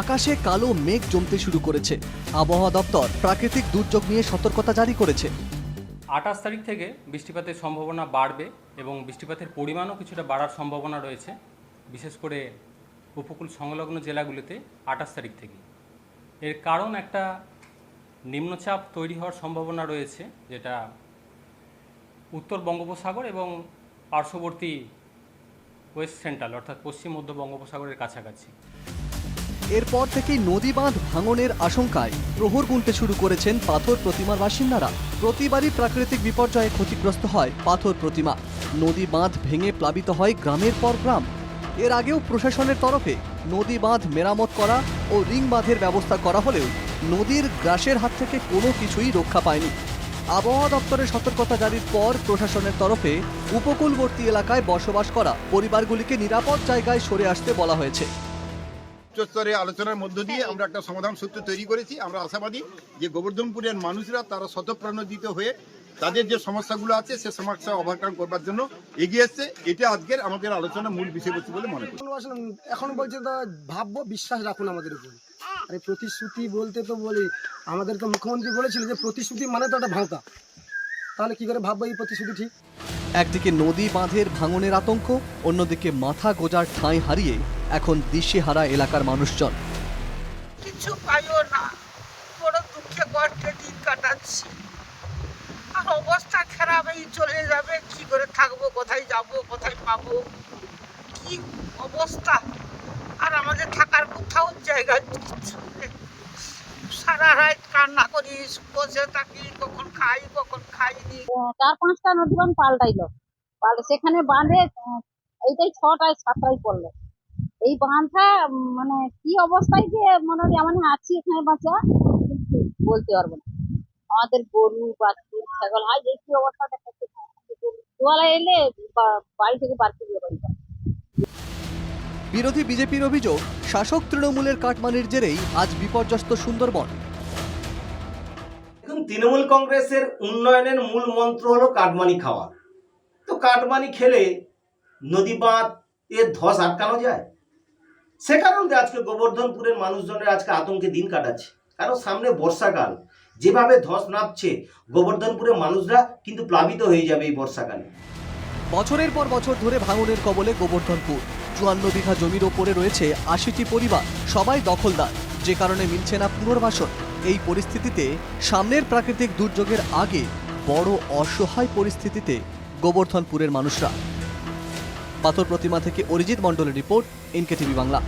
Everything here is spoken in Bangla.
আকাশে কালো মেঘ জমতে শুরু করেছে। আবহাওয়া দপ্তর প্রাকৃতিক দুর্যোগ নিয়ে সতর্কতা জারি করেছে। আঠাশ তারিখ থেকে বৃষ্টিপাতের সম্ভাবনা বাড়বে এবং বৃষ্টিপাতের পরিমাণও কিছুটা বাড়ার সম্ভাবনা রয়েছে, বিশেষ করে উপকূল সংলগ্ন জেলাগুলিতে আঠাশ তারিখ থেকে। এর কারণ একটা নিম্নচাপ তৈরি হওয়ার সম্ভাবনা রয়েছে, যেটা উত্তর বঙ্গোপসাগর এবং পার্শ্ববর্তী ওয়েস্ট সেন্ট্রাল, অর্থাৎ পশ্চিম মধ্য বঙ্গোপসাগরের কাছাকাছি। এরপর থেকেই নদী বাঁধ ভাঙনের আশঙ্কায় প্রহর গুনতে শুরু করেছেন পাথর প্রতিমার বাসিন্দারা। প্রতিবারই প্রাকৃতিক বিপর্যয়ে ক্ষতিগ্রস্ত হয় পাথর প্রতিমা। নদী বাঁধ ভেঙে প্লাবিত হয় গ্রামের পর গ্রাম। এর আগেও প্রশাসনের তরফে নদী বাঁধ মেরামত করা ও রিং বাঁধের ব্যবস্থা করা হলেও নদীর গ্রাসের হাত থেকে কোনো কিছুই রক্ষা পায়নি। আবহাওয়া দপ্তরের সতর্কতা জারির পর প্রশাসনের তরফে উপকূলবর্তী এলাকায় বসবাস করা পরিবারগুলিকে নিরাপদ জায়গায় সরে আসতে বলা হয়েছে। উচ্চস্তরে আলোচনার মধ্য দিয়ে আমরা একটা সমাধান সূত্র তৈরি করেছি। আমরা আশাবাদী যে গোবর্ধনপুরের মানুষরা তারা শতপ্রাণোদিত হয়ে তাদের যে সমস্যাগুলো আছে সে সমস্যা ওভারকাম করবার জন্য এগিয়ে এসছে। এটা আজকের আমাদের আলোচনার মূল বিষয়বস্তু বলে মনে করি। এখন বলছে তো ভাববো বিশ্বাস রাখুন আমাদের উপরে। আরে প্রতিশ্রুতি বলতে তো বলি আমাদের তো মুখ্যমন্ত্রী বলেছিল যে প্রতিশ্রুতি মানে তো একটা ভাঁকা তাহলে কি করে ভাববো এই প্রতিশ্রুতি ঠিক? একদিকে নদী বাঁধের ভাঙনের আতঙ্ক অন্যদিকে মাথা গোজার ঠাঁই হারিয়ে এখন দিশেহারা এলাকার মানুষজন। কিছু পাইও না বড় দুঃখে কষ্টে দিন কাটাচ্ছি। আর অবস্থা খারাপ এই চলে যাবে কি করে থাকব কোথায় যাব কোথায় পাবো? কি অবস্থা? আর আমাদের থাকার কোথাও জায়গা সারা রাত কান্না করি বসে থাকি কখন খাই কখন খাইনি। চার পাঁচটা নদীবান পাল্টাইলো। পাল্টে সেখানে বাঁধে এইটাই ছটায় সাতটায় পড়ল এই বাঁধটা মানে কি অবস্থায় যে মনে হয় আমরা আছি এখানে বাঁচা? বলতে পারব না। আমাদের গরু বাছুর ছাগল হয় যে কি অবস্থা দেখাচ্ছে জোয়ালা এলে বা- বাড়ি থেকে বার করে দিয়ে পারি বিরোধী বিজেপির অভিযোগ শাসক তৃণমূলের কাটমানির জেরেই আজ বিপর্যস্ত সুন্দরবন। দেখুন তৃণমূল কংগ্রেসের উন্নয়নের মূল মন্ত্র হলো কাটমানি খাওয়া। তো কাটমানি খেলে নদী বাঁধ এর ধস আটকানো যায়? সে কারণে আজকে গোবর্ধনপুরের মানুষজনের আজকে আতঙ্কে দিন কাটাচ্ছে। কারণ সামনে বর্ষাকাল, যেভাবে ধস নামছে, গোবর্ধনপুরের মানুষরা কিন্তু প্লাবিত হয়ে যাবে এই বর্ষাকালে। বছরের পর বছর ধরে ভাঙনের কবলে গোবর্ধনপুর। চুয়ান্ন বিঘা জমির ওপরে রয়েছে আশিটি পরিবার, সবাই দখলদার। যে কারণে মিলছে না পুনর্বাসন। এই পরিস্থিতিতে সামনের প্রাকৃতিক দুর্যোগের আগে বড় অসহায় পরিস্থিতিতে গোবর্ধনপুরের মানুষরা পাথর প্রতিমা থেকে অরিজিৎ মণ্ডলের রিপোর্ট এনকে টিভি বাংলা।